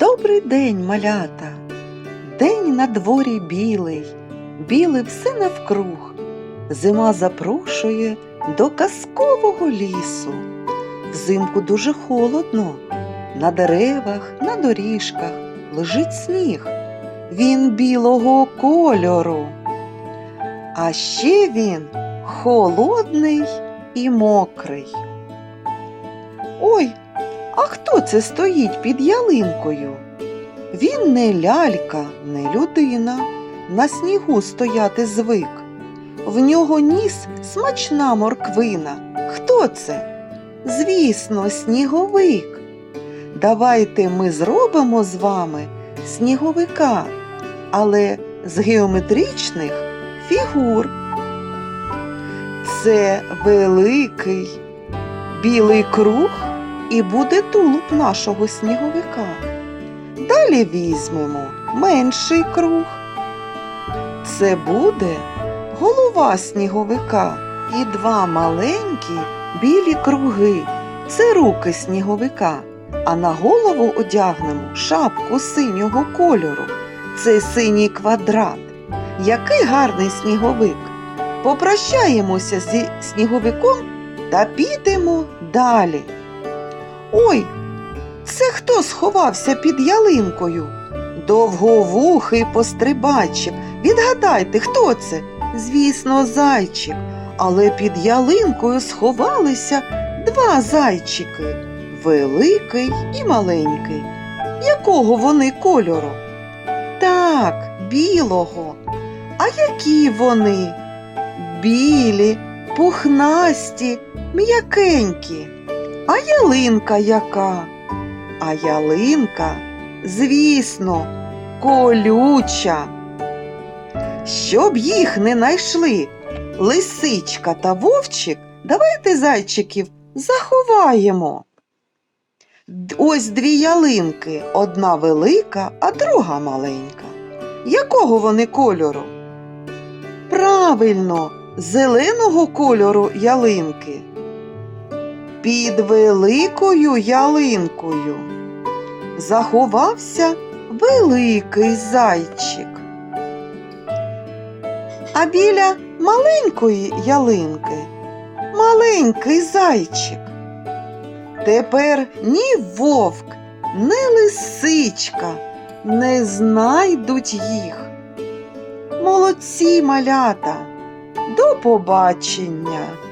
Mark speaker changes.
Speaker 1: Добрий день, малята. День на дворі білий, білий все навкруг. Зима запрошує до казкового лісу. Взимку дуже холодно. На деревах, на доріжках лежить сніг. Він білого кольору. А ще він холодний і мокрий. Ой, а хто це стоїть під ялинкою? Він не лялька, не людина, на снігу стояти звик. В нього ніс смачна морквина. Хто це? Звісно, сніговик. Давайте ми зробимо з вами сніговика, але з геометричних фігур. Це великий білий круг і буде тулуб нашого сніговика. Далі візьмемо менший круг. Це буде голова сніговика і два маленькі білі круги. Це руки сніговика. А на голову одягнемо шапку синього кольору. Це синій квадрат. Який гарний сніговик. Попрощаємося зі сніговиком та підемо далі. Ой, це хто сховався під ялинкою? Довговухий пострибачик. Відгадайте, хто це? Звісно, зайчик. Але під ялинкою сховалися два зайчики великий і маленький. Якого вони кольору? Так, білого. А які вони? Білі, пухнасті, м'якенькі. А ялинка яка? А ялинка, звісно, колюча. Щоб їх не найшли лисичка та вовчик, давайте зайчиків заховаємо. Ось дві ялинки, одна велика, а друга маленька. Якого вони кольору? Правильно, зеленого кольору ялинки. Під великою ялинкою заховався великий зайчик. А біля маленької ялинки маленький зайчик. Тепер ні вовк, ні лисичка не знайдуть їх. Молодці малята. До побачення!